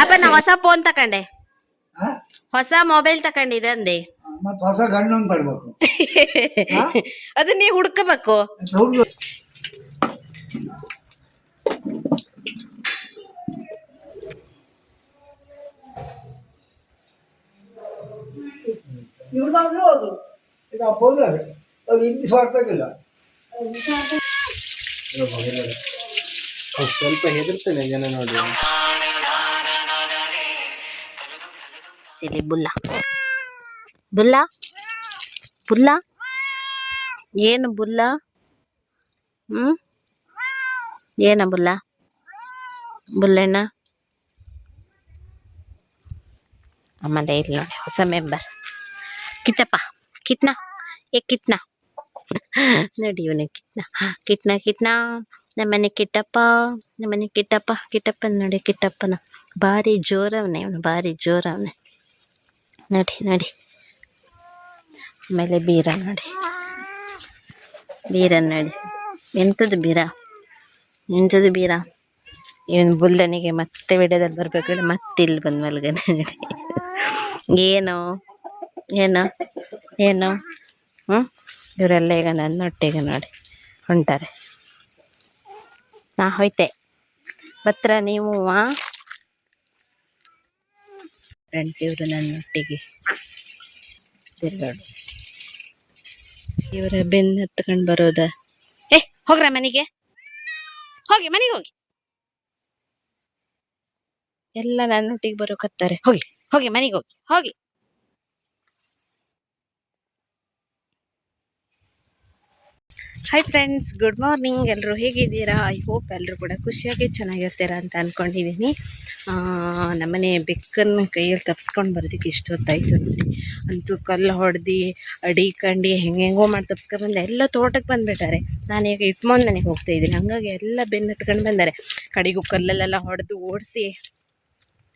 ಅಪ್ಪ ನಾ ಹೊಸ ಫೋನ್ ತಕೊಂಡೆ. ಹಾ? ಹೊಸ ಮೊಬೈಲ್ ತಕೊಂಡಿದೆ ಅಂದೆ. ಮತ್ತೆ ಹೊಸ ಗಂಡು ಅಂತ ತರ್ಬೇಕು ಅದು ನೀ ಹುಡ್ಕಬೇಕು. ಹುಡುಗ ಇವ್ರದ್ದಾದ್ರೂ ಅದು ಇದು ಅಪ್ಪಂದ್ರೆ ಅದು ಅದು ಹಿಂದಿ ಸ್ವಾರ್ಥಕ್ಕಿಲ್ಲ ಸ್ವಲ್ಪ ಹೆದರ್ತೇನೆ ಜನ ನೋಡಿ. ಸಿಲಿ ಬುಲ್ಲ. ಏನು ಬುಲ್ಲ? ಹ್ಮ್? ಏನ ಬುಲ್ಲ? ಬುಲ್ಲಣ್ಣ ಆಮೇಲೆ ಇಲ್ಲಿ ನೋಡಿ, ಹೊಸ ಮೆಂಬರ್ ಕಿಟ್ಟಪ್ಪ ಕಿಟ್ನ? ಏ, ಕಿಟ್ನ? ನೋಡಿ ಇವನೇ ಕಿಟ್ನ. ಕಿಟ್ನ ಕಿಟ್ನ? ನಮ್ಮನೆ ಕಿಟ್ಟಪ್ಪ ನಮ್ಮನೆ ಕಿಟ್ಟಪ್ಪ, ಕಿಟ್ಟಪ್ಪನ ನೋಡಿ ಕಿಟ್ಟಪ್ಪನ. ಭಾರಿ ಜೋರವನೇ ಅವನು, ಭಾರಿ ಜೋರವನೇ. ನೋಡಿ ನೋಡಿ. ಆಮೇಲೆ ಬೀರ ನೋಡಿ. ಬೀರ ನೋಡಿ. ಎಂಥದ್ದು ಬೀರ? ಎಂಥದ್ದು ಬೀರ? ಇವನು ಬುಲ್ದನಿಗೆ ಮತ್ತೆ ವಿಡಿಯೋದಲ್ಲಿ ಬರಬೇಕು ಮತ್ತೆ ಇಲ್ಲಿ ಬಂದು ಮಲ್ಗನೆ ನೋಡಿ ಏನು ಏನು ಏನು? ಹ್ಞೂ ಇವರೆಲ್ಲ ಈಗ ನನ್ನೊಟ್ಟಿಗೆ ನೋಡಿ, ಹೊಂಟಾರೆ. ನಾ ಹೋಯ್ತೆ ಬತ್ರ ನೀವು ಫ್ರೆಂಡ್ಸ್ ಇವರು ನನ್ನೊಟ್ಟಿಗೆ ತಿರ್ಗಾಡು ಇವರ ಬೆನ್ನು ಹತ್ಕೊಂಡು ಬರೋದ ಏ ಹೋಗ್ರ ಮನೆಗೆ ಹೋಗಿ ಮನೆಗೆ ಹೋಗಿ ಎಲ್ಲ ನನ್ನೊಟ್ಟಿಗೆ ಬರೋಕತ್ತಾರೆ ಹೋಗಿ ಹೋಗಿ ಮನೆಗೆ ಹೋಗಿ ಹೋಗಿ ಹಾಯ್ ಫ್ರೆಂಡ್ಸ್ ಗುಡ್ ಮಾರ್ನಿಂಗ್ ಎಲ್ಲರೂ ಹೇಗಿದ್ದೀರಾ? ಐ ಹೋಪ್ ಎಲ್ಲರೂ ಕೂಡ ಖುಷಿಯಾಗಿ ಚೆನ್ನಾಗಿರ್ತೀರ ಅಂತ ಅಂದ್ಕೊಂಡಿದ್ದೀನಿ ನಮ್ಮನೆ ಬೆಕ್ಕನ್ನು ಕೈಯಲ್ಲಿ ತಪ್ಸ್ಕೊಂಡು ಬರೋದಕ್ಕೆ ಇಷ್ಟೊತ್ತಾಯಿತು ನೋಡಿ. ಅಂತೂ ಕಲ್ಲು ಹೊಡೆದು ಅಡಿಕಂಡು ಹೆಂಗೆಂಗೋ ಮಾಡಿ ತಪ್ಸ್ಕೊಂಡು ಬಂದೆ. ಎಲ್ಲ ತೋಟಕ್ಕೆ ಬಂದುಬಿಟ್ಟಾರೆ. ನಾನೀಗ ನನಗೆ ಹೋಗ್ತಾ ಇದ್ದೀನಿ. ಹಂಗಾಗಿ ಎಲ್ಲ ಬೆನ್ನು ಹತ್ಕೊಂಡು ಬಂದಾರೆ. ಕಡೆಗೂ ಕಲ್ಲಲ್ಲೆಲ್ಲ ಹೊಡೆದು ಓಡಿಸಿ,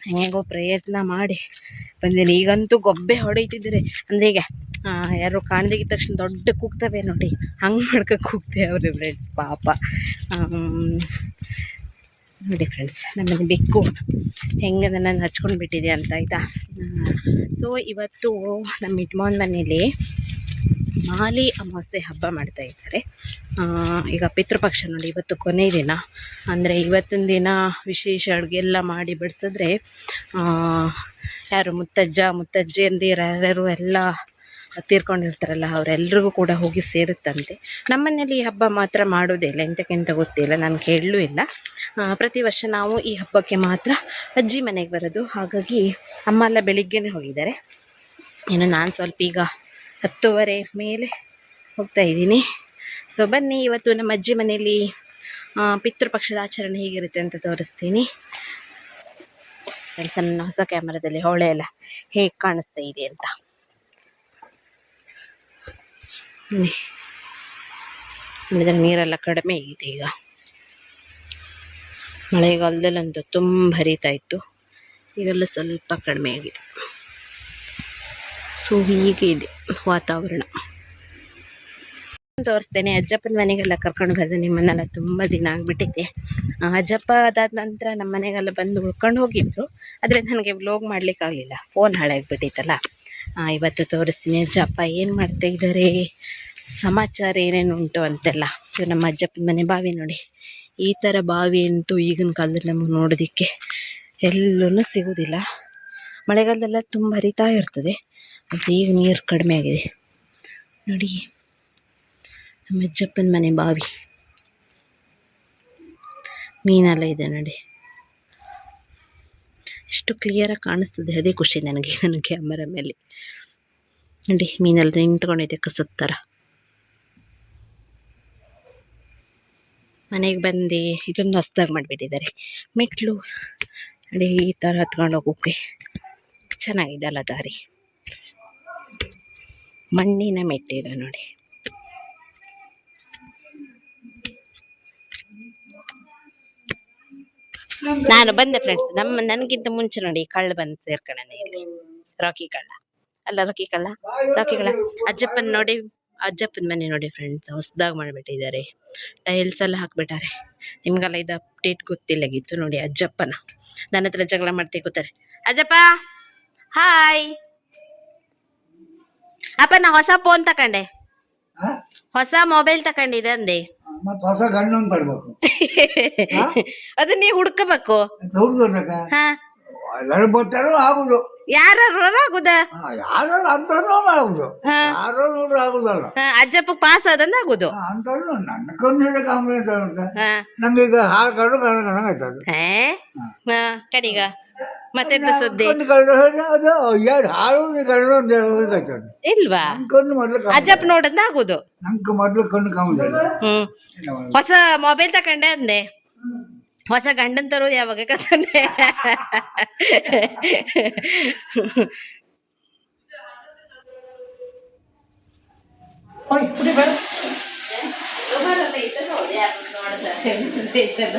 ಹೆಂಗೆಂಗೋ ಪ್ರಯತ್ನ ಮಾಡಿ ಬಂದೀನಿ. ಈಗಂತೂ ಗೊಬ್ಬೆ ಹೊಡೀತಿದ್ದಾರೆ. ಅಂದರೆ ಈಗ ಯಾರೋ ಕಾಣ್ದಿದ್ದ ತಕ್ಷಣ ದೊಡ್ಡ ಕೂಗ್ತವೆ ನೋಡಿ. ಹಂಗೆ ಮಾಡ್ಕೊ ಕೂಗ್ತೇವೆ ಅವ್ರಿ ಫ್ರೆಂಡ್ಸ್ ಪಾಪ. ನೋಡಿ ಫ್ರೆಂಡ್ಸ್ ನಮ್ಮದು ಬೆಕ್ಕು ಹೆಂಗೆ ನಾನು ಹಚ್ಕೊಂಡು ಬಿಟ್ಟಿದೆ ಅಂತ ಆಯಿತಾ? ಸೊ ಇವತ್ತು ನಮ್ಮ ಇಟ್ಮೋನ್ ಮನೇಲಿ ಮಾಲಿ ಅಮಾವಾಸ್ಯೆ ಹಬ್ಬ ಮಾಡ್ತಾ ಇದ್ದಾರೆ. ಈಗ ಪಿತೃಪಕ್ಷ ನೋಡಿ, ಇವತ್ತು ಕೊನೆ ದಿನ. ಅಂದರೆ ಇವತ್ತಿನ ದಿನ ವಿಶೇಷ ಅಡುಗೆ ಎಲ್ಲ ಮಾಡಿ ಬಿಡಿಸಿದ್ರೆ ಯಾರು ಮುತ್ತಜ್ಜ ಮುತ್ತಜ್ಜಿಯಂದಿರು ಯಾರ್ಯಾರು ಎಲ್ಲ ತೀರ್ಕೊಂಡಿರ್ತಾರಲ್ಲ, ಅವರೆಲ್ರಿಗೂ ಕೂಡ ಹೋಗಿ ಸೇರುತ್ತಂತೆ. ನಮ್ಮನೇಲಿ ಈ ಹಬ್ಬ ಮಾತ್ರ ಮಾಡೋದೇ ಇಲ್ಲ, ಎಂತಕ್ಕೆಂತ ಗೊತ್ತಿಲ್ಲ ನಾನು ಕೇಳಲೂ ಇಲ್ಲ. ಪ್ರತಿ ವರ್ಷ ನಾವು ಈ ಹಬ್ಬಕ್ಕೆ ಮಾತ್ರ ಅಜ್ಜಿ ಮನೆಗೆ ಬರೋದು. ಹಾಗಾಗಿ ಅಮ್ಮ ಎಲ್ಲ ಬೆಳಿಗ್ಗೆನೇ ಹೋಗಿದ್ದಾರೆ. ಏನು ನಾನು ಸ್ವಲ್ಪ ಈಗ ಹತ್ತುವರೆ ಮೇಲೆ ಹೋಗ್ತಾ ಇದ್ದೀನಿ. ಸೊ ಬನ್ನಿ, ಇವತ್ತು ನಮ್ಮ ಅಜ್ಜಿ ಮನೆಯಲ್ಲಿ ಪಿತೃಪಕ್ಷದ ಆಚರಣೆ ಹೇಗಿರುತ್ತೆ ಅಂತ ತೋರಿಸ್ತೀನಿ. ನನ್ನ ಹೊಸ ಕ್ಯಾಮರಾದಲ್ಲಿ ಹೊಳೆ ಎಲ್ಲ ಹೇಗೆ ಕಾಣಿಸ್ತಾ ಇದೆ ಅಂತ. ನೋಡಿದ್ರೆ ನೀರೆಲ್ಲ ಕಡಿಮೆ ಇದೆ ಈಗ. ಮಳೆಗಾಲದಲ್ಲಂತೂ ತುಂಬ ಹರಿತಾ ಇತ್ತು. ಈಗೆಲ್ಲ ಸ್ವಲ್ಪ ಕಡಿಮೆ ಆಗಿದೆ. ಸೊ ಹೀಗೆ ಇದೆ ವಾತಾವರಣ. ತೋರಿಸ್ತೇನೆ, ಅಜ್ಜಪ್ಪನ ಮನೆಗೆಲ್ಲ ಕರ್ಕೊಂಡು ಬಂದೆ ನಿಮ್ಮನ್ನೆಲ್ಲ ತುಂಬ ದಿನ ಆಗಿಬಿಟ್ಟಿದೆ. ಅಜ್ಜಪ್ಪ ಅದಾದ ನಂತರ ನಮ್ಮ ಮನೆಗೆಲ್ಲ ಬಂದು ಉಳ್ಕೊಂಡು ಹೋಗಿದ್ರು. ಆದರೆ ನನಗೆ ವ್ಲೋಗ್ ಮಾಡಲಿಕ್ಕಾಗಲಿಲ್ಲ. ಫೋನ್ ಹಾಳಾಗಿಬಿಟ್ಟಿತ್ತಲ್ಲ ಇವತ್ತು ತೋರಿಸ್ತೀನಿ, ಅಜ್ಜಪ್ಪ ಏನು ಮಾಡ್ತಾ ಇದ್ದಾರೆ? ಸಮಾಚಾರ ಏನೇನು ಉಂಟು ಅಂತೆಲ್ಲ. ಇದು ನಮ್ಮ ಅಜ್ಜಪ್ಪನ ಮನೆ ಬಾವಿ ನೋಡಿ. ಈ ಥರ ಬಾವಿ ಅಂತೂ ಈಗಿನ ಕಾಲದಲ್ಲಿ ನಮಗೆ ನೋಡೋದಕ್ಕೆ ಎಲ್ಲೂ ಸಿಗೋದಿಲ್ಲ. ಮಳೆಗಾಲದಲ್ಲ ತುಂಬ ಹರಿತಾ ಇರ್ತದೆ. ಆದರೆ ಈಗ ನೀರು ಕಡಿಮೆ ಆಗಿದೆ. ನೋಡಿ. ನಮ್ಮ ಅಜ್ಜಪ್ಪನ ಮನೆ ಬಾವಿ. ಮೀನೆಲ್ಲ ಇದೆ ನೋಡಿ. ಎಷ್ಟು ಕ್ಲಿಯರಾಗಿ ಕಾಣಿಸ್ತದೆ. ಅದೇ ಖುಷಿ ನನಗೆ. ನನ್ನ ಕ್ಯಾಮರಾ ಮೇಲೆ. ನೋಡಿ, ಮೀನೆಲ್ಲ ನಿಂತ್ಕೊಂಡಿದೆ ಕಸದ ಥರ ಮನೆಗೆ ಬಂದು ಇದನ್ನು ಹೊಸ್ದಾಗಿ ಮಾಡಿಬಿಟ್ಟಿದ್ದಾರೆ. ಮೆಟ್ಲು ನೋಡಿ ಈ ಥರ ಹತ್ಕೊಂಡು ಹೋಗೋಕ್ಕೆ ಚೆನ್ನಾಗಿದೆ ಅಲ್ಲ ದಾರಿ. ಮಣ್ಣಿನ ಮೆಟ್ಟಿದೆ ನೋಡಿ. ನಾನು ಬಂದೆ ಫ್ರೆಂಡ್ಸ್ ನಮ್ಮ ನನಗಿಂತ ಮುಂಚೆ ನೋಡಿ ಕಳ್ಳು ಬಂದು ಸೇರ್ಕೊಳ್ಳೋಣ ಇಲ್ಲಿ. ರಾಕಿ ಕಳ್ಳ. ಅಲ್ಲ ರಾಕಿ ಕಳ್ಳ? ರಾಕಿ ಕಳ್ಳ. ಅಜ್ಜಪ್ಪನ ನೋಡಿ ಅಜ್ಜಪ್ಪನ ಮನೆ ನೋಡಿ ಫ್ರೆಂಡ್ಸ್ ಹೊಸದಾಗಿ ಮಾಡಿಬಿಟ್ಟಿದ್ದಾರೆ. ಟೈಲ್ಸ್ ಎಲ್ಲ ಹಾಕ್ಬಿಟ್ಟಾರೆ. ನಿಮ್ಗೆಲ್ಲ ಇದು ಅಪ್ಡೇಟ್ ಗೊತ್ತಿಲ್ಲಾಗಿತ್ತು ನೋಡಿ ಅಜ್ಜಪ್ಪನ. ನನ್ನ ಹತ್ರ ಜಗಳ ಮಾಡ್ತೇ ಕೂತಾರೆ. ಅಜ್ಜಪ್ಪ ಹಾಯ್ ಅಪ್ಪ ನಾ ಹೊಸ ಫೋನ್ ತಕೊಂಡೆ? ಹೊಸ ಮೊಬೈಲ್ ತಕೊಂಡಿದೆ ಅಂದೆ. ಹೊಸ ಗಂಡು ತರ್ಬೇಕು ಅದು ನೀ ಹುಡ್ಕಬೇಕು. ಎಲ್ಲರೂ ಬರ್ತಾರೋ ಆಗುದು. ಯಾರು ಆಗುದ? ಹಾ, ಯಾರು ಅಂತಾರೋ ಆಗುದು. ಹಾ. ಯಾರೋ ನೋಡ್ರು ಆಗುದಲ್ಲ. ಅಜ್ಜಪ್ಪ ಪಾಸ್ ಆದಂದ ಆಗುದು. ಅಂತಾರು ನನ್ನ ಕಣ್ಣಿಗೆ ಕಾಂಬಿನೇಟ್ ಆಗುತ್ತೆ ನಂಗೆ ಈಗ ಹಾಳು ಕಡು ಕಡಿಗ ಮತ್ತೆ ಸುದ್ದಿ? ಕಣ್ಣು ಕಣ್ಣು ಅದು ಯಾರು ಹಾಳು ಕಣ್ಣು ಇಲ್ವಾ? ಕಣ್ಣು ಮೊದಲು ಅಜ್ಜಪ್ಪ ನೋಡಂದ ಆಗುದು. ನಂಗೆ ಮೊದಲು ಕಣ್ಣು ಕಾಮುದಿಲ್ಲ ಹೊಸ ಮೊಬೈಲ್ ತಕೊಂಡೆ ಅಂದೆ. ಹೊಸ ಗಂಡನ್ ತರೋದು ಯಾವಾಗ ಕತ್ತಂದೆ ಇತ್ಲಾಗ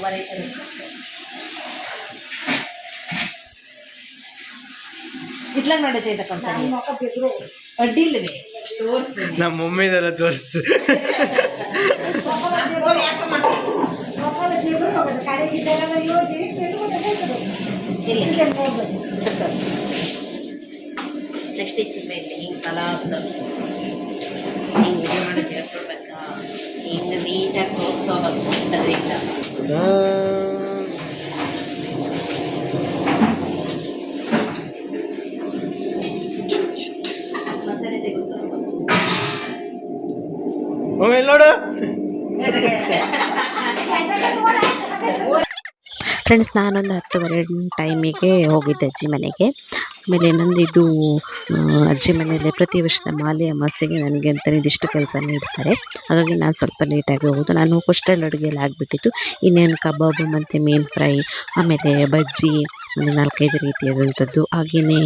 ನೋಡಿ ಚೈತಕೊಂಡ್ಸರಿ ಅಡ್ಡಿ ಇಲ್ಲವೇ ತೋರ್ಸು. ನಮ್ಮ ಮಮ್ಮಿದೆಲ್ಲ ತೋರಿಸ್ತು ನೆಕ್ಸ್ಟ್ ಹೆಚ್ಚಿನ ಮೇಲೆ ಹಿಂಗೆ ಸಲ ಆಗ್ತದೆ. ಹಿಂಗೆ ಇದು ಮಾಡಿ ತಿಳ್ಕೊಳ್ಬೇಕಾ ಹಿಂಗೆ ನೀಟಾಗಿ ತೋರಿಸ್ಕೋಬೇಕು ಅದರಿಂದ ಫ್ರೆಂಡ್ಸ್ ನಾನೊಂದು ಹತ್ತುವರೆ ಟೈಮಿಗೆ ಹೋಗಿದ್ದೆ ಅಜ್ಜಿ ಮನೆಗೆ. ಆಮೇಲೆ ನಂದು ಇದು ಅಜ್ಜಿ ಮನೆಯಲ್ಲಿ ಪ್ರತಿ ವರ್ಷದ ಮಾಲೆ ಅಮಾಸೆಗೆ ನನಗೆ ಅಂತಲೇ ಇದಿಷ್ಟು ಕೆಲಸ ನೀಡ್ತಾರೆ. ಹಾಗಾಗಿ ನಾನು ಸ್ವಲ್ಪ ಲೇಟಾಗಿ ಹೋಗೋದು. ನಾನು ಕುಷ್ಟಲ್ ಅಡುಗೆಯಲ್ಲಿ ಆಗಿಬಿಟ್ಟಿತ್ತು. ಇನ್ನೇನು ಕಬಾಬು, ಮತ್ತು ಮೀನು ಫ್ರೈ ಆಮೇಲೆ ಬಜ್ಜಿ, ಒಂದು ನಾಲ್ಕೈದು ರೀತಿಯಾದಂಥದ್ದು. ಹಾಗೆಯೇ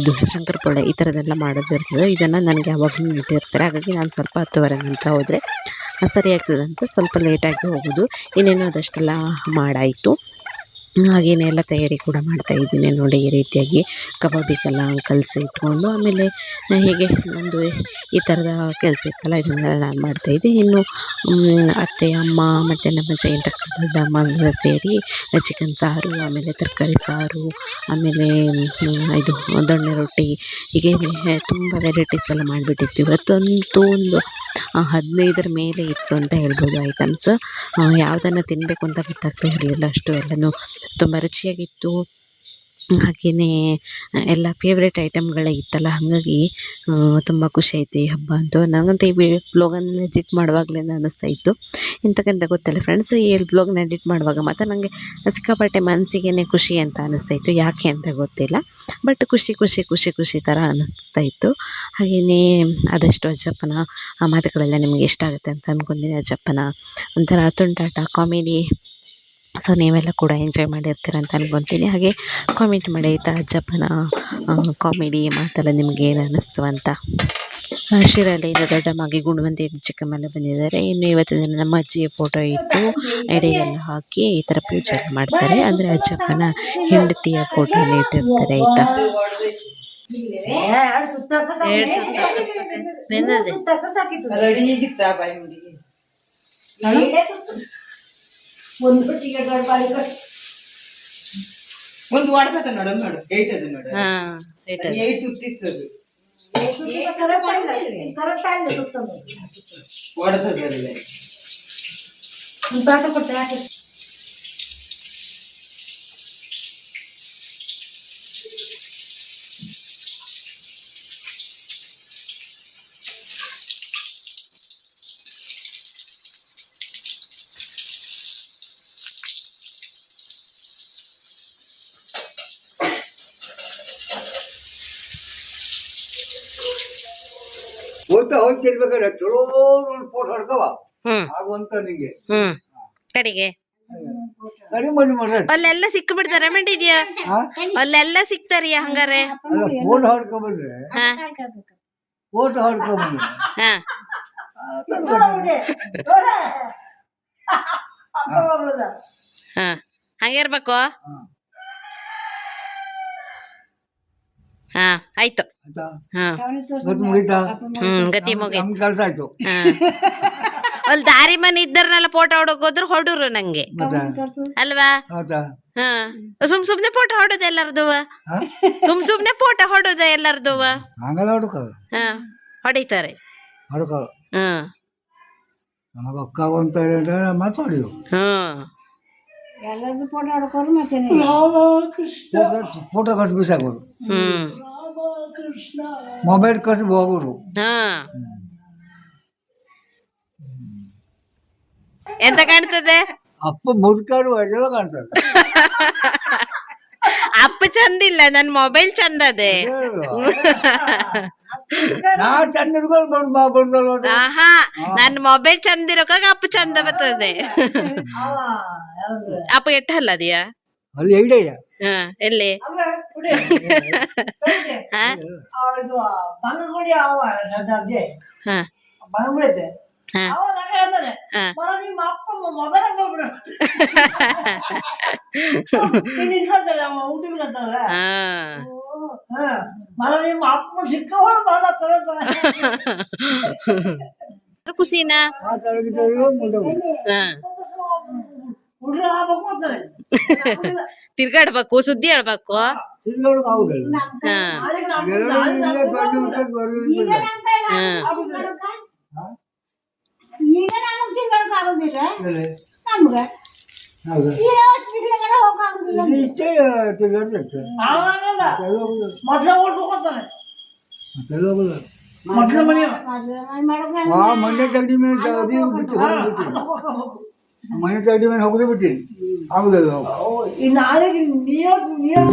ಇದು ಶಂಕರಪೊಳೆ ಈ ಥರದ್ದೆಲ್ಲ ಮಾಡೋದಿರ್ತದೆ. ಇದನ್ನು ನನಗೆ ಯಾವಾಗಲೂ ಇಟ್ಟಿರ್ತಾರೆ ಹಾಗಾಗಿ ನಾನು ಸ್ವಲ್ಪ ಹತ್ತುವರೆ ನಂತರ ಹೋದರೆ ಸರಿ ಆಗ್ತದೆ ಅಂತ ಸ್ವಲ್ಪ ಲೇಟಾಗಿ ಹೋಗೋದು. ಇನ್ನೇನು ಅದಷ್ಟೆಲ್ಲ ಮಾಡಾಯಿತು. ಹಾಗೇನೆ ಎಲ್ಲ ತಯಾರಿ ಕೂಡ ಮಾಡ್ತಾ ಇದ್ದೀನಿ ನೋಡಿ ಈ ರೀತಿಯಾಗಿ. ಕಬಾಬಿಗೆಲ್ಲ ಕಲಸಿ ಇಟ್ಕೊಂಡು ಆಮೇಲೆ ಹೀಗೆ ಒಂದು ಈ ಥರದ ಕೆಲಸ ಇತ್ತಲ್ಲ, ಇದನ್ನೆಲ್ಲ ನಾನು ಮಾಡ್ತಾಯಿದ್ದೆ ಇನ್ನು ಅತ್ತೆ, ಅಮ್ಮ, ಮತ್ತು ನಮ್ಮ ಜಯಂತ ಅಮ್ಮ ಸೇರಿ ಚಿಕನ್ ಸಾರು, ಆಮೇಲೆ ತರಕಾರಿ ಸಾರು, ಆಮೇಲೆ ಇದು ದೊಣ್ಣೆ ರೊಟ್ಟಿ ಹೀಗೆ ತುಂಬ ವೆರೈಟೀಸ್ ಎಲ್ಲ ಮಾಡಿಬಿಟ್ಟಿದ್ವಿ. ಇವತ್ತಂತೂ ಒಂದು ಹದಿನೈದರ ಮೇಲೆ ಇತ್ತು ಅಂತ ಹೇಳ್ಬೋದು ಐಟಮ್ಸ್ ಯಾವುದನ್ನು ತಿನ್ನಬೇಕು ಅಂತ ಗೊತ್ತಾಗ್ತಾ ಇರಲಿಲ್ಲ ಅಷ್ಟು ಎಲ್ಲನೂ. ತುಂಬ ರುಚಿಯಾಗಿತ್ತು. ಹಾಗೆಯೇ ಎಲ್ಲ ಫೇವ್ರೇಟ್ ಐಟಮ್ಗಳೇ ಇತ್ತಲ್ಲ, ಹಾಗಾಗಿ ತುಂಬ ಖುಷಿ ಆಯಿತು ಈ ಹಬ್ಬ ಅಂತೂ. ನನಗಂತೂ ಈ ಬ್ಲಾಗನ್ನು ಎಡಿಟ್ ಮಾಡುವಾಗಲೇ ಅನ್ನಿಸ್ತಾ ಇತ್ತು. ಇಂಥಕ್ಕಂಥ ಗೊತ್ತಿಲ್ಲ ಫ್ರೆಂಡ್ಸ್ ಈ ಬ್ಲಾಗ್ನ ಎಡಿಟ್ ಮಾಡುವಾಗ ಮಾತ್ರ ನನಗೆ ಸಿಕ್ಕಾಪಟ್ಟೆ ಮನಸ್ಸಿಗೆ ಖುಷಿ ಅಂತ ಅನ್ನಿಸ್ತಾ ಇತ್ತು. ಯಾಕೆ ಅಂತ ಗೊತ್ತಿಲ್ಲ ಬಟ್ ಖುಷಿ ಖುಷಿ ಖುಷಿ ಖುಷಿ ಥರ ಅನ್ನಿಸ್ತಾ ಇತ್ತು. ಹಾಗೆಯೇ ಆದಷ್ಟು ಅಜ್ಜಪ್ಪನ ಆ ಮಾತುಗಳೆಲ್ಲ ನಿಮಗೆ ಇಷ್ಟ ಆಗುತ್ತೆ ಅಂತ ಅಂದ್ಕೊಂಡಿನಿ ಅಜ್ಜಪ್ಪನ ಒಂಥರ ತುಂಟಾಟ ಕಾಮಿಡಿ ಸೊ ನೀವೆಲ್ಲ ಕೂಡ ಎಂಜಾಯ್ ಮಾಡಿರ್ತೀರ ಅಂತ ಅನ್ಕೊತೀನಿ. ಹಾಗೆ ಕಾಮೆಂಟ್ ಮಾಡಿ ಆಯಿತಾ? ಅಜ್ಜಪ್ಪನ ಕಾಮಿಡಿ ಮಾತೆಲ್ಲ ನಿಮಗೆ ಏನು ಅನ್ನಿಸ್ತು ಅಂತ? ಶಿರಾಲೆಯಿಂದ ದೊಡ್ಡಮ್ಮಗೆ ಗುಣವಂತಿ ಚಿಕ್ಕಮ್ಮೆಲ್ಲ ಬಂದಿದ್ದಾರೆ. ಇನ್ನು ಇವತ್ತಿನ ದಿನ ನಮ್ಮ ಅಜ್ಜಿಯ ಫೋಟೋ ಇಟ್ಟು ಎಡೆಗೆಲ್ಲ ಹಾಕಿ ಈ ಥರ ಪೂಜೆ ಮಾಡ್ತಾರೆ. ಅಂದರೆ ಅಜ್ಜಪ್ಪನ ಹೆಂಡತಿಯ ಫೋಟೋನ ಇಟ್ಟಿರ್ತಾರೆ ಆಯಿತಾ? ಒಂದು ಹೊಡೆದ ನೋಡು ನೋಡು ಏಟ್ ಅದು ನೋಡು. ಹಾಂ ಏಟ್ ಸುತ್ತಿತ್ತು ಅದು. ಹೊಡೆದದ್ರಲ್ಲಿ ಹೋಗ್ತಾ ಹೋಗ್ತಿರ್ಬೇಕಾದ್ರೆ ಚಲೋ ಒಂದು ಫೋಟೋ ಹೊಡ್ಕವ ಹ್ಞೂ ಆಗುವಂತ ನಿಂಗೆ. ಹ್ಞೂ ಕಡೆಗೆ. ಕಡಿಮೆ ಅಲ್ಲೆಲ್ಲ ಸಿಕ್ ಬಿಡ್ತಾರ ಮೆಂಟಿದ್ಯಾ ಅಲ್ಲೆಲ್ಲ ಸಿಕ್ತಾರಿಯ ಹಂಗಾರೆ? ಹಾ ಫೋಟೋ ಹೊಡ್ಕೊಂಬಂದ್ರೆ. ಹಾ. ಫೋಟೋ ಹೊಡ್ಕೊಂಬಂದ್ರೆ. ಹಾ. ಹಾ. ಹಂಗೆ ಹಾ ಆಯ್ತು. ಆಯ್ತಾ? ಹಾ. ಗೊತ್ತು ಮುಗೀತಾ? ಹ್ಮ್ ಗತಿ ಮುಗಿ ನಮ್ ಕೆಲಸ ಆಯ್ತು. ಹಾ. ಅಲ್ಲಿ ದಾರಿ ಮನೆ ಇದ್ದರ್ನೆಲ್ಲ ಫೋಟೋ ಹೊಡಕ್ ಹೊಡರು ಹೊಡೂರು ನಂಗೆ. ಮತ್ತೆ? ಅಲ್ವಾ? ಆಯ್ತಾ? ಹಾ. ಸುಮ್ ಸುಮ್ನೆ ಫೋಟೋ ಹೊಡೋದು ಎಲ್ಲಾರ್ದು? ಹಾ? ಸುಮ್ ಸುಮ್ನೆ ಫೋಟೋ ಹೊಡೋದ ಎಲ್ಲಾರ್ದು? ಹಂಗಲ್ಲ ಹುಡುಕ? ಹಾ ಹೊಡಿತಾರೆ. ಹುಡುಕ? ಹ್ಮ್ ನನಗೆ ಅಕ್ಕ ಅಂತ ಹೇಳಿದ್ರೆ ಹ್ಮ್ ಎಲ್ಲರದು ಫೋಟೋ ಹೊಡ್ಕೊಂಡು ಮತ್ತೆ ಫೋಟೋ ಫೋಟೋ ಕಳ್ಸಿ ಬಿಸಾಕೋರು ಹ್ಮ್. ಮೊಬೈಲ್ ಕಳ್ಸಿ ಹೋಗೋರು. ಹಾ. ಎಂತ ಕಾಣ್ತದೆ? ಅಪ್ಪ ಮುದುಕರು ಎಲ್ಲ ಕಾಣ್ತಾರೆ ಚಂದ ಚಂದಿಲ್ಲ ನನ್ ಮೊಬೈಲ್ ಚಂದ ಅದೇ. ಆಹಾ ನನ್ ಮೊಬೈಲ್ ಚಂದ ಇರೋಕಾಗ ಅಪ್ಪ ಚಂದ ಬರ್ತದೆ. ಅಪ್ಪ ಎಟ್ಟಲ್ಲ ಅದಿಯಾ? ಅಲ್ಲಿ ಐಡಿಯ ಹಾ ಎಲ್ಲಿ? ಹಾ. ಬಂಗಗುಡಿ ಅವ ಅದೇ ಹಾ ಬಂಗಗುಡಿ ಹಾ ಅವ ನಂಗೆ ಹೇಳ್ತಾನೆ ಹಾ. ಮರ ನಿಮ್ಮ ಅಪ್ಪ ಮೊಬೈಲ್ ಹೋಗ್ಬಿಡು ನೀನ್ ಇದ್ಕೊಳ್ತಾರೆ ಅವ ಊಟ ಬಿಡ್ತಾರಲ್ಲ ಹಾ ಹಾ ಮರ ನಿಮ್ಮ ಅಪ್ಪ ಸಿಕ್ಕವಳು ಬಾಳ ತಗೋತಾನೆ ಖುಷಿನಾ ಮಾತಾಡಿದ್ರು ಮುಂದೆ ಹೋಗ್ರು. ಹಾ ಹುಡುಗ ಆಗ್ಬೇಕು ಅಂತಾರೆ ತಿರ್ಗಾಡ್ಬೇಕು ಸುದ್ದಿ ಹೇಳ್ಬೇಕು ತಿರ್ಗಾಡೋಕೆ ಆಗುದಿಲ್ಲ ಹಾ ಈಗ ನಾನು ತಿನ್ಬೇಕು ಆಗೋದಿಲ್ಲ. ನಮ್ಗೆ. ಇಷ್ಟೇ ಮೊದ್ಲೇ ಓಡ್ಬೇಕು ಅಂತಾನೆ. ಮತ್ತೆಲ್ಲ ಹೋಗುದು. ಮೊದ್ಲ ಮನೆ ಆ ಮನೆ ತಗಡಿ ಮೇಲೆ ಜಗದಿ ಬಿಟ್ಟು ಹೋಗ್ಬಿಟ್ಟು ಮನೆ ತಗಡಿ ಮೇಲೆ ಹೋಗುದೇ ಬಿಟ್ಟಿನಿ ಆಗುದಿಲ್ಲ. ಹೋಗು. ಈ ನಿಯರ್ ನೀರ್ ನೀರ್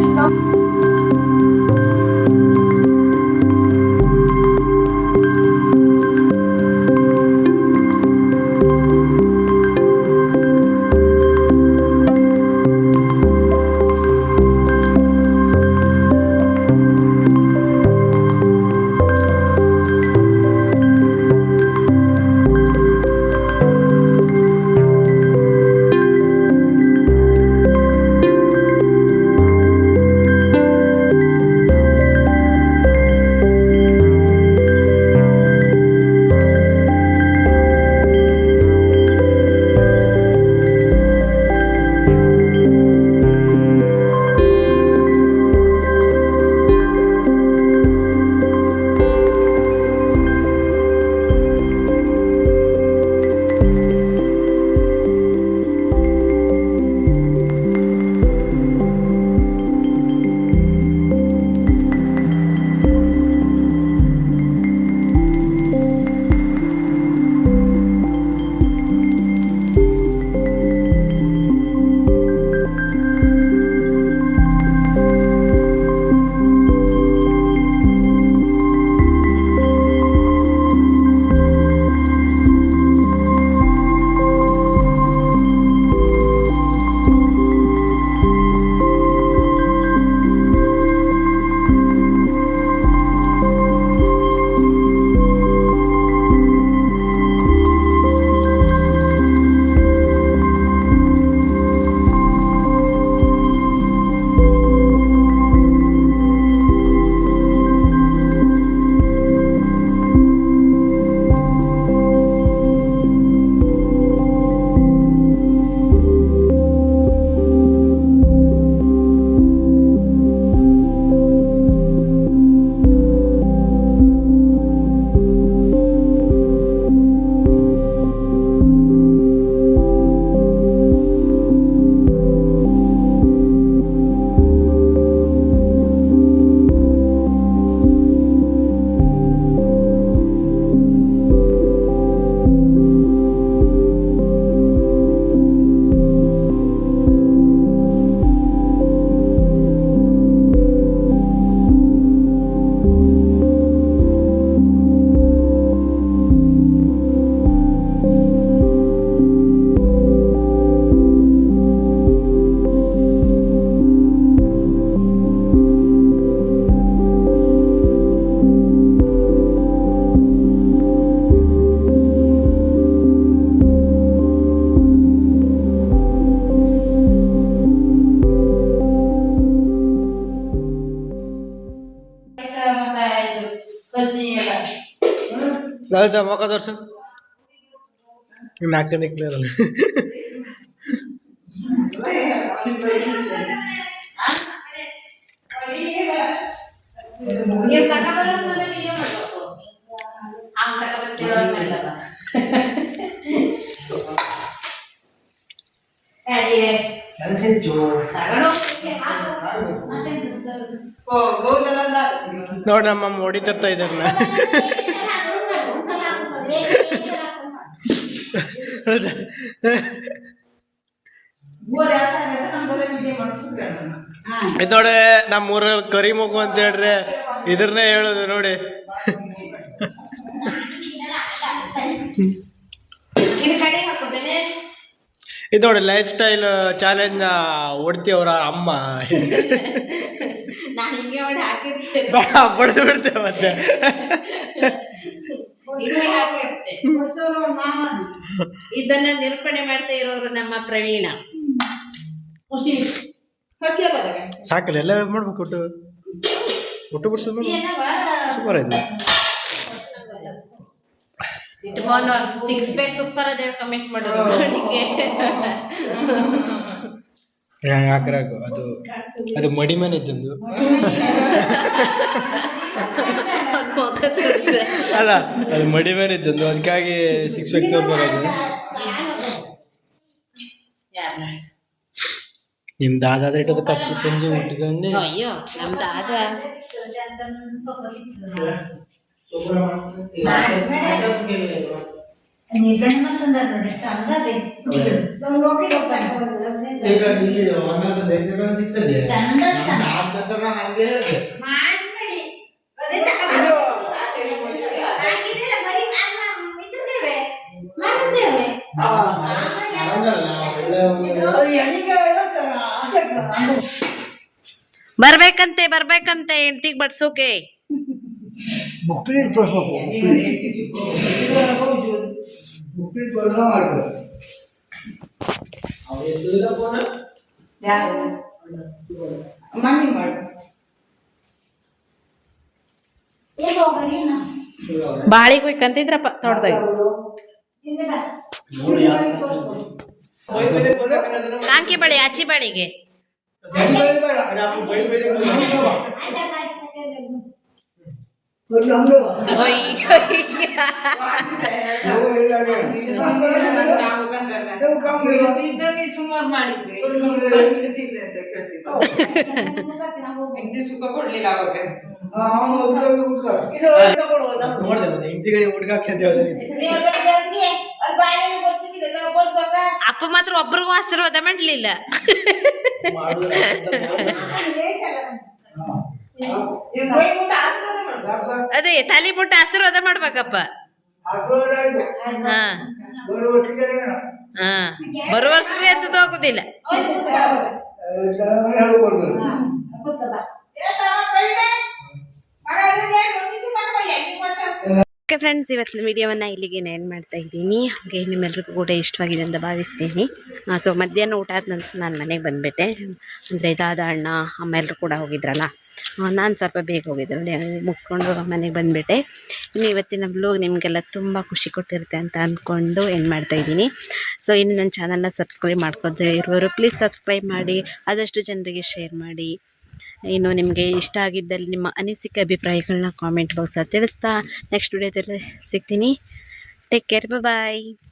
ದಾದ ಮೊಕ ತೋರ್ಸು. ನಾಲ್ಕನೇ ಕ್ಲಿಯರ್ ಅಲ್ಲ. ನೀವ್ ತಗೊಂಬರೋದ್ನೆಲ್ಲ ಹೊಡಿತಿರ್ತಾ ಮಾಡ್ಬೇಕು. ಇದು ನೋಡಿ ನಮ್ಮ ಊರಲ್ಲಿ ಕರಿ ಮಗು ಅಂತ ಹೇಳ್ರಿ. ಇದ್ರನ್ನೇ ಹೇಳೋದು ನೋಡಿ. ಇದು ನೋಡಿ ಲೈಫ್ ಸ್ಟೈಲ್ ಚಾಲೆಂಜ್ ಹೊಡ್ತಿ ಅವ್ರ ಅಮ್ಮ. ಬಡ್ದು ಬಿಡ್ತೇವೆ ಮತ್ತೆ. ಇದನ್ನ ನಿರೂಪಣೆ ಮಾಡ್ತಾ ಇರೋರು ನಮ್ಮ ಪ್ರವೀಣ. ಖುಷಿ. ಸಾಕಲ್ಲ ಎಲ್ಲ ಮಾಡ್ಬೇಕು ಒಟ್ಟು. ಒಟ್ಟು ಬಿಡ್ಸೋದು ಸೂಪರ್ ಆಯ್ತು. ಇಟ್ಕೊಂಡು ಸಿಕ್ಸ್ ಪ್ಯಾಕ್ ಸೂಪರ್ ಅದೇ ಕಮೆಂಟ್ ಮಾಡೋದು ಹಾಕ್ರಾಕು ಅದು ಅದು ಮಡಿ ಮನೆ ಇದ್ದೊಂದು. ಅಲ್ಲ ಅದು ಮಡಿ ಮೇಲೆ ಇದ್ದದ್ದು ಅದಕ್ಕಾಗಿ ಸಿಕ್ಸ್ ಪ್ಯಾಕ್ ತೋರ್ಬರೋದು ಬರೋದು ನಿಮ್ ದಾದಾದ ಇಟ್ಟದ ಕಚ್ಚಿ ಪಂಜಿ ಉಟ್ಕೊಂಡು. ಅಯ್ಯೋ ನಮ್ದು ಆದ ಬರ್ಬೇಕಂತೆ ಬರ್ಬೇಕಂತೆ ಹೆಂಡ್ತಿಗ್ ಬಡ್ಸೋಕೆ ಮಕ್ಕಳಿಗೆ ತೋರಿಸ್ಬೇಕು ಮಕ್ಕಳಿಗೆ ತೋರಿಸ ಮಾಡ್ತಾರೆ ಯಾರು ಮಂದಿ ಮಾಡು ಬಾಳಿಗೆ ಹೋಯ್ಕಂತಿದ್ರಪ್ಪ ತೋಟದಾಗ ಕಾಂಕಿ ಬಳಿ ಅಚ್ಚಿ ಬಳಿಗೆ. ಸುಮಾರು ಮಾಡಿದ್ವಿ ಅಂತ ಸುಖ ಕೊಡ್ಲಿಲ್ಲ ಅವಾಗ ನೋಡ್ದೆ ಮತ್ತೆ ಹುಡುಗಾಕಿ ಅಂತ ಅಪ್ಪ ಮಾತ್ರ ಒಬ್ರಿಗೂ ಆಶೀರ್ವಾದ ಮಾಡ್ಲಿಲ್ಲ. ಅದೇ ತಲೆ ಮುಟ್ಟ ಆಶೀರ್ವಾದ ಮಾಡ್ಬೇಕಪ್ಪ. ಹಾ. ಹಾ. ಬರೋ ವರ್ಷಕ್ಕೆ ಅಂತ ಹೋಗುದಿಲ್ಲ ಹೇಳ್ಕೊಡ್ತಾರೆ ಓಕೆ ಫ್ರೆಂಡ್ಸ್, ಇವತ್ತಿನ ವಿಡಿಯೋವನ್ನು ಇಲ್ಲಿಗೆ ಏನು ಮಾಡ್ತಾ ಇದ್ದೀನಿ. ಹಾಗೆ ನಿಮ್ಮೆಲ್ರಿಗೂ ಕೂಡ ಇಷ್ಟವಾಗಿದೆ ಅಂತ ಭಾವಿಸ್ತೀನಿ. ಸೊ ಮಧ್ಯಾಹ್ನ ಊಟ ಆದ ನಂತರ ನಾನು ಮನೆಗೆ ಬಂದುಬಿಟ್ಟೆ. ಅಂದರೆ ದಾದ, ಅಣ್ಣ, ಅಮ್ಮ ಎಲ್ಲರೂ ಕೂಡ ಹೋಗಿದ್ರಲ್ಲ? ನಾನು ಸ್ವಲ್ಪ ಬೇಗ ಹೋಗಿದ್ರು ಮುಗಿಸ್ಕೊಂಡು ಮನೆಗೆ ಬಂದುಬಿಟ್ಟೆ. ಇನ್ನು ಇವತ್ತಿನ ಬ್ಲೋಗ್ ನಿಮಗೆಲ್ಲ ತುಂಬ ಖುಷಿ ಕೊಟ್ಟಿರುತ್ತೆ ಅಂತ ಅಂದ್ಕೊಂಡು ಎಂಡ್ ಮಾಡ್ತಾ ಇದ್ದೀನಿ. ಸೊ ಇನ್ನು ನನ್ನ ಚಾನಲ್ನ ಸಬ್ಸ್ಕ್ರೈಬ್ ಮಾಡ್ಕೊಳ್ತಾ ಇರುವವರು ಪ್ಲೀಸ್ ಸಬ್ಸ್ಕ್ರೈಬ್ ಮಾಡಿ. ಆದಷ್ಟು ಜನರಿಗೆ ಶೇರ್ ಮಾಡಿ. ಇನ್ನು ನಿಮಗೆ ಇಷ್ಟ ಆಗಿದ್ದಲ್ಲಿ ನಿಮ್ಮ ಅನಿಸಿಕೆ ಅಭಿಪ್ರಾಯಗಳನ್ನ ಕಾಮೆಂಟ್ ಬಾಕ್ಸಲ್ಲಿ ತಿಳಿಸ್ತಾ ನೆಕ್ಸ್ಟ್ ವಿಡಿಯೋದಲ್ಲಿ ಸಿಗ್ತೀನಿ. Take care bye